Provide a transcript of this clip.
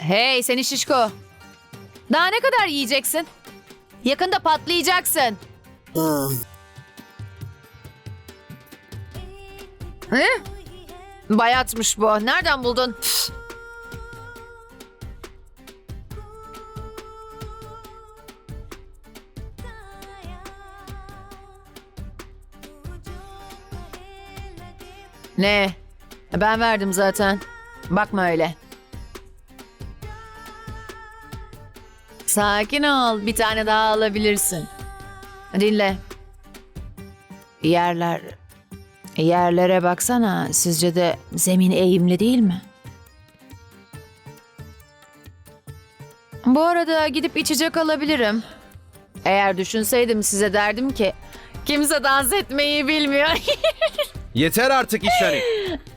Hey seni şişko. Daha ne kadar yiyeceksin? Yakında patlayacaksın. He? Bayatmış bu. Nereden buldun? Ne? Ben verdim zaten. Bakma öyle. Sakin ol. Bir tane daha alabilirsin. Dinle. Yerler... Yerlere baksana. Sizce de zemin eğimli değil mi? Bu arada gidip içecek alabilirim. Eğer düşünseydim size derdim ki kimse dans etmeyi bilmiyor. Yeter artık İşani.